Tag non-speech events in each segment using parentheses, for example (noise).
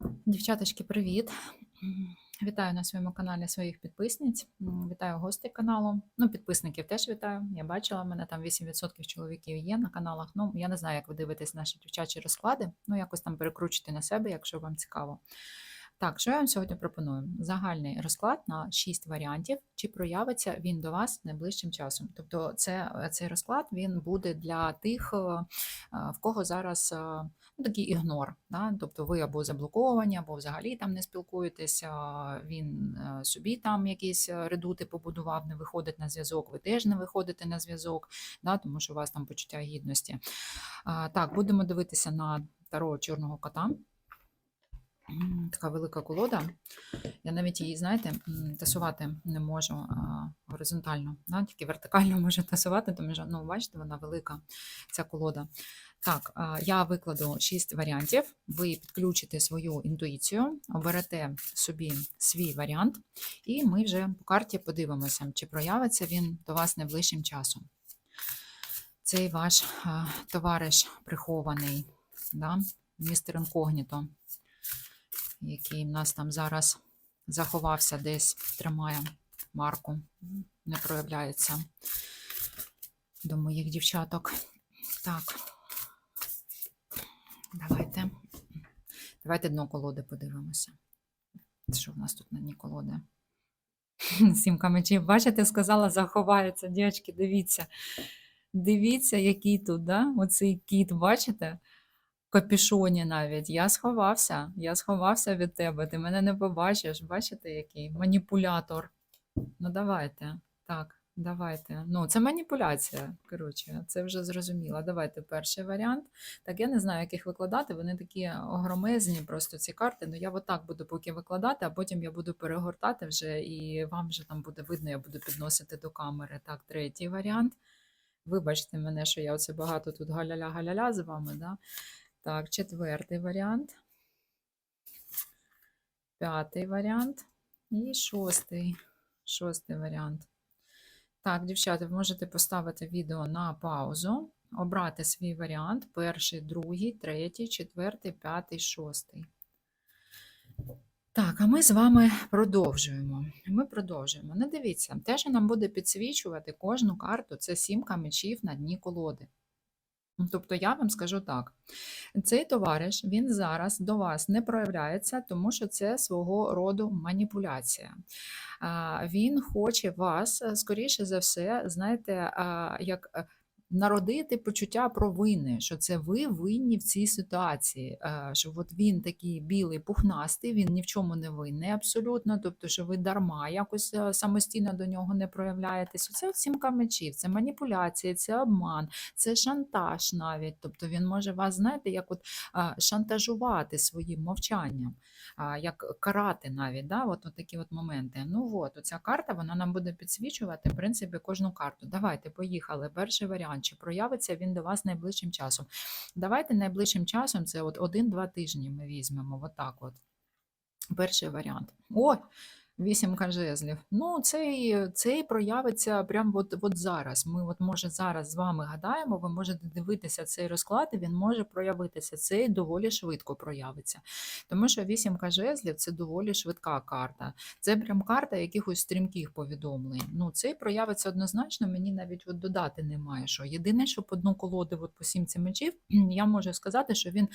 Дівчаточки, привіт! Вітаю на своєму каналі своїх підписниць. Вітаю гостей каналу. Ну, підписників теж вітаю. Я бачила, в мене там 8% чоловіків є на каналах. Ну, я не знаю, як ви дивитесь наші дівчачі розклади. Ну, якось там перекручуйте на себе, якщо вам цікаво. Так, що я вам сьогодні пропоную? Загальний розклад на 6 варіантів, чи проявиться він до вас найближчим часом. Тобто, це, цей розклад він буде для тих, е, е, в кого зараз е, ну, такий ігнор. Да? Тобто ви або заблоковані, або взагалі там не спілкуєтеся, він е, собі там якісь е, редути побудував, не виходить на зв'язок, ви теж не виходите на зв'язок, да? тому що у вас там почуття гідності. Так, будемо дивитися на таро чорного кота. Така велика колода. Я навіть її, знаєте, тасувати не можу горизонтально, да? тільки вертикально (laughs) можу тасувати, тому що, ну, бачите, вона велика, ця колода. Так, я викладу 6 варіантів. Ви підключите свою інтуїцію, оберете собі свій варіант, і ми вже по карті подивимося, чи проявиться він до вас найближчим часом. Цей ваш товариш прихований, да? містер інкогніто, який в нас там зараз заховався десь, тримає марку, не проявляється до моїх дівчаток. Так. Давайте. Давайте дно колоди подивимося. Що в нас тут на дні колоди? (laughs) Сімка мечів. Бачите, сказала, заховається. Дівчатки, дивіться. Дивіться, який тут, да? Оцей кіт, бачите? В капюшоні навіть. Я сховався. Я сховався від тебе. Ти мене не побачиш. Бачите, який? Маніпулятор. Ну, давайте. Так, давайте. Ну, це маніпуляція. Коротше, це вже зрозуміло. Давайте перший варіант. Так, я не знаю, як їх викладати. Вони такі огромезні, просто ці карти. Ну, я отак буду поки викладати, а потім я буду перегортати вже, і вам вже там буде видно, я буду підносити до камери. Так, третій варіант. Вибачте мене, що я оце багато тут галяля-галяля з вами. Да? Так, четвертий варіант. П'ятий варіант. І шостий. Шостий варіант. Так, дівчата, ви можете поставити відео на паузу, обрати свій варіант: перший, другий, третій, четвертий, п'ятий, шостий. Так, а ми з вами продовжуємо. Ми продовжуємо. Не дивіться, те, що нам буде підсвічувати кожну карту, це сімка мечів на дні колоди. Тобто я вам скажу так: цей товариш він зараз до вас не проявляється, тому що це свого роду маніпуляція. Він хоче вас, е, скоріше за все, знаєте, як е, народити почуття провини, що це ви винні в цій ситуації. е, Що от він такий білий, пухнастий, він ні в чому не винний абсолютно. Тобто, що ви дарма якось е, самостійно до нього не проявляєтесь. Це сімка мечів, це маніпуляція, це обман, це шантаж навіть. Тобто він може вас, знаєте, як от шантажувати своїм мовчанням, як карати навіть. Да? От, от такі от моменти. Ну от, оця карта вона нам буде підсвічувати, в принципі, кожну карту. Давайте, поїхали. Перший варіант. Чи проявиться він до вас найближчим часом? Давайте найближчим часом це от один-два тижні ми візьмемо. Отак от. Перший варіант. О, вісімка жезлів. Ну, цей, цей проявиться прямо от, от зараз. Ми, от, може, зараз з вами гадаємо, ви можете дивитися цей розклад, і він може проявитися. Цей доволі швидко проявиться. Тому що вісімка жезлів це доволі швидка карта. Це прям карта якихось стрімких повідомлень. Ну, цей проявиться однозначно, мені навіть от додати немає. що. Єдине, що по дну колоди от по сімці мечів, (clears throat) я можу сказати, що він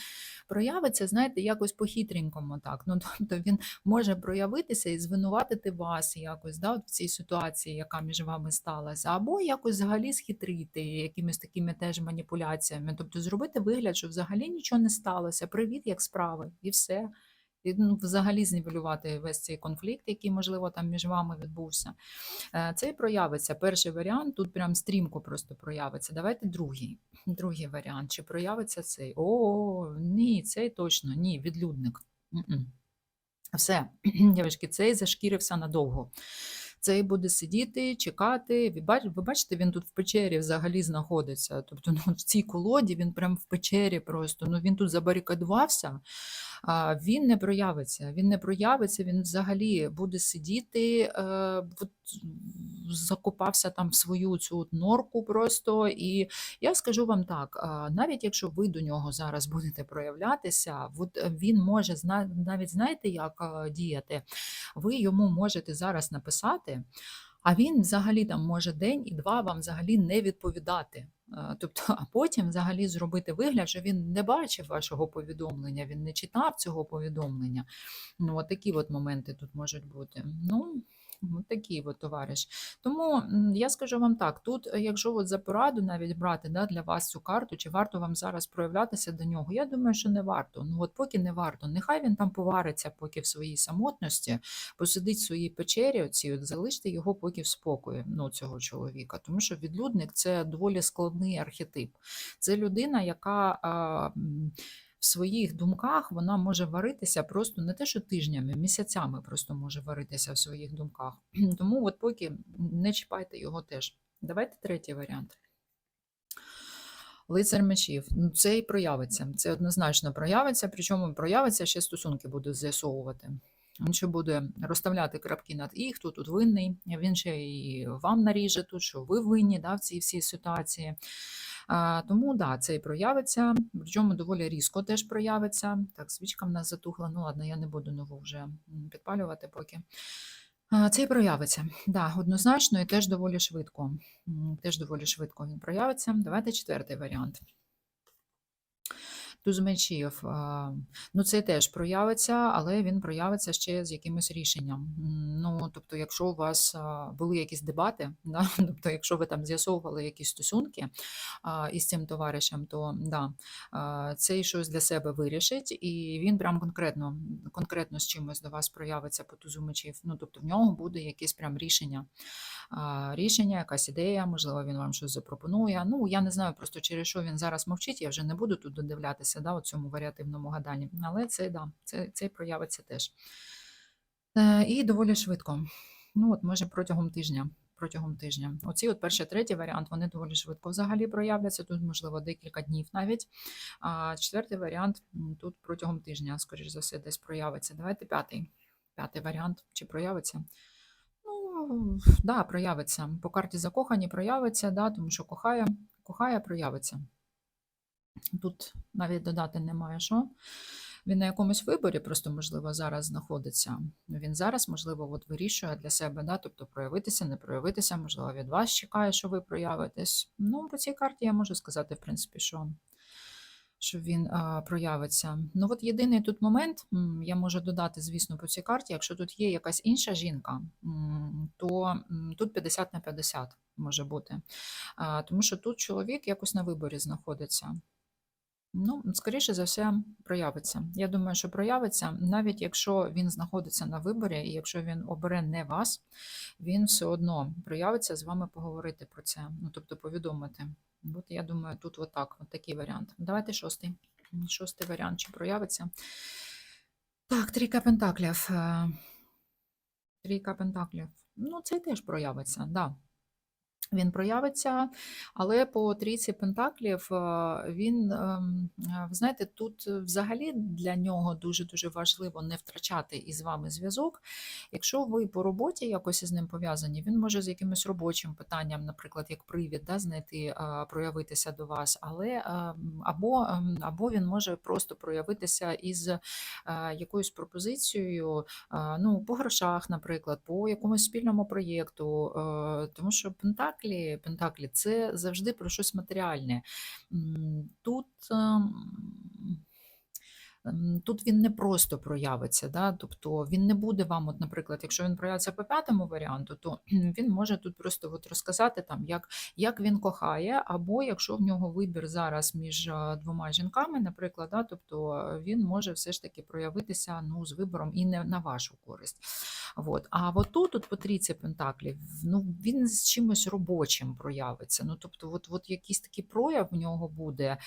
проявиться, знаєте, якось по-хитренькому так. Ну, тобто він може проявитися і звинуватити вас якось да, в цій ситуації, яка між вами сталася, або якось взагалі схитрити якимись такими теж маніпуляціями. Тобто зробити вигляд, що взагалі нічого не сталося. Привіт, як справи, і все. І, ну, взагалі знівелювати весь цей конфлікт, який, можливо, там між вами відбувся. Е, Цей проявиться. Перший варіант тут прям стрімко просто проявиться. Давайте другий. Другий варіант. Чи проявиться цей? О, ні, цей точно, ні, відлюдник. М-м. Все, (clears throat) дівчатки, цей зашкірився надовго. Цей буде сидіти, чекати. Ви бач- ви бачите, він тут в печері взагалі знаходиться. Тобто ну, в цій колоді він прям в печері просто. Ну, він тут забарикадувався. а, він не проявиться. Він не проявиться, він взагалі буде сидіти, е, закопався там в свою цю норку просто. І я скажу вам так: навіть якщо ви до нього зараз будете проявлятися, от е, він може навіть знаєте, як діяти. Ви йому можете зараз написати. А він взагалі там може день і два вам взагалі не відповідати. Тобто, а потім взагалі зробити вигляд, що він не бачив вашого повідомлення, він не читав цього повідомлення. Ну, от такі от моменти тут можуть бути. Ну, от такий от товариш. Тому я скажу вам так: тут, е, якщо от за пораду навіть брати да, для вас цю карту, чи варто вам зараз проявлятися до нього, я думаю, що не варто. Ну от поки не варто. Нехай він там повариться, поки в своїй самотності, посидить в своїй печері, оці, от, залиште його поки в спокої, ну, цього чоловіка. Тому що відлюдник це доволі складний архетип. Це людина, яка. А, в своїх думках вона може варитися просто не те, що тижнями, місяцями просто може варитися в своїх думках. (clears throat) Тому от поки не чіпайте його теж. Давайте третій варіант. Лицар мечів. Ну, це і проявиться. Це однозначно проявиться, причому проявиться, ще стосунки будуть з'ясовувати. Він ще буде розставляти крапки над і, хто тут винний. Він ще і вам наріже тут, що ви винні да, в цій всій ситуації. Тому да, це і проявиться, причому доволі різко теж проявиться. Так, свічка в нас затухла. Ну ладно, я не буду нову вже підпалювати поки. Це і проявиться. Да, однозначно і теж доволі швидко. Теж доволі швидко він проявиться. Давайте четвертий варіант. Туз мечів. Ну, це теж проявиться, але він проявиться ще з якимось рішенням. Ну, тобто, якщо у вас були якісь дебати, (laughs) да, тобто, якщо ви там з'ясовували якісь стосунки із цим товаришем, то да, цей щось для себе вирішить, і він прям конкретно, конкретно з чимось до вас проявиться по тузу мечів. Ну, тобто, в нього буде якесь прям рішення. Рішення, якась ідея, можливо, він вам щось запропонує. Ну, я не знаю просто через що він зараз мовчить, я вже не буду тут додивлятися да, у цьому варіативному гаданні. Але це да, це, це проявиться теж. Е, І доволі швидко. Ну, от, може, протягом тижня. Протягом тижня. Оці от перший, третій варіант, вони доволі швидко взагалі проявляться. Тут, можливо, декілька днів навіть. А четвертий варіант тут протягом тижня, скоріш за все, десь проявиться. Давайте п'ятий. П'ятий варіант. Чи проявиться? Ну, да, проявиться. По карті закохані проявиться, да, тому що кохає, кохає, проявиться. Тут навіть додати немає що. Він на якомусь виборі просто, можливо, зараз знаходиться. Він зараз, можливо, от вирішує для себе, да, тобто проявитися, не проявитися, можливо, від вас чекає, що ви проявитесь. Ну, по цій карті я можу сказати, в принципі, що, що він а, проявиться. Ну, от єдиний тут момент, я можу додати, звісно, по цій карті, якщо тут є якась інша жінка, то тут 50 на 50 може бути. А, Тому що тут чоловік якось на виборі знаходиться. Ну, скоріше за все, проявиться. Я думаю, що проявиться, навіть якщо він знаходиться на виборі, і якщо він обере не вас, він все одно проявиться з вами поговорити про це, ну тобто повідомити. От я думаю, тут отак, от такий варіант. Давайте шостий. Шостий варіант, чи проявиться. Так, трійка пентаклів. Е, Трійка пентаклів. Ну, це теж проявиться, да. Він проявиться, але по трійці пентаклів е, він, ем, е, ви знаєте, тут взагалі для нього дуже-дуже важливо не втрачати із вами зв'язок. Якщо ви по роботі якось із ним пов'язані, він може з якимось робочим питанням, наприклад, як привід, да, знайти, е, проявитися до вас, але ем, або, ем, або він може просто проявитися із якоюсь пропозицією, ну, по грошах, наприклад, по якомусь спільному проєкту, тому що пентаклі, пентаклі це завжди про щось матеріальне. Тут. Тут він не просто проявиться, да? тобто він не буде вам, от, наприклад, якщо він проявиться по п'ятому варіанту, то (clears throat) він може тут просто от розказати, там, як, як він кохає, або якщо в нього вибір зараз між двома жінками, наприклад, да? тобто е, він може все ж таки проявитися ну, з вибором і не на вашу користь. От. А от тут, от по трійці пентаклів, ну, він з чимось робочим проявиться. Ну, тобто, от, от якийсь такий прояв в нього буде.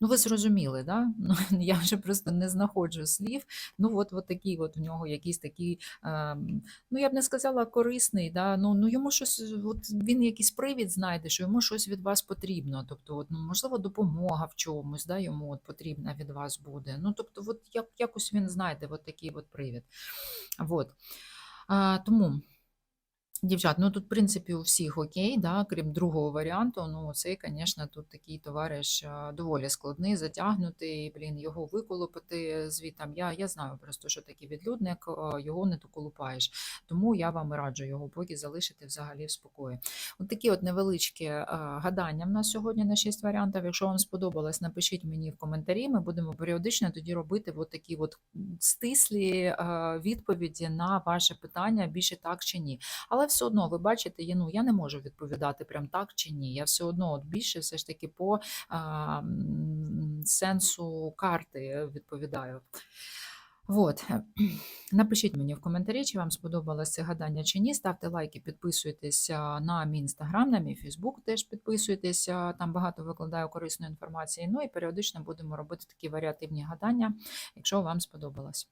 Ну, ви зрозуміли, да? Ну, (laughs) я вже просто не знаходжу слів. Ну, от, от такий от в нього якийсь такий, ем, ну я б не сказала корисний, да? ну, ну йому щось, от він якийсь привід знайде, що йому щось від вас потрібно. Тобто, от, ну, можливо, допомога в чомусь, да, йому от потрібна від вас буде. Ну, тобто, от як, якось він знайде от такий от привід. От. А, тому. Дівчат, ну тут, в принципі, у всіх окей, да, крім другого варіанту. Ну, цей, звісно, тут такий товариш доволі складний, затягнутий, блін, його виколупати звітам. Я, я знаю просто, що такий відлюдник, його не доколупаєш. Тому я вам раджу його поки залишити взагалі в спокої. От такі от невеличкі гадання в нас сьогодні на 6 варіантів. Якщо вам сподобалось, напишіть мені в коментарі. Ми будемо періодично тоді робити от такі от стислі відповіді на ваше питання, більше так чи ні. Але все одно, ви бачите, я, ну, я не можу відповідати прям так чи ні. Я все одно от більше все ж таки по а, сенсу карти відповідаю. От. Напишіть мені в коментарі, чи вам сподобалося це гадання чи ні. Ставте лайки, підписуйтесь на мій інстаграм, на мій Фейсбук теж підписуйтесь. Там багато викладаю корисної інформації. Ну і періодично будемо робити такі варіативні гадання, якщо вам сподобалось.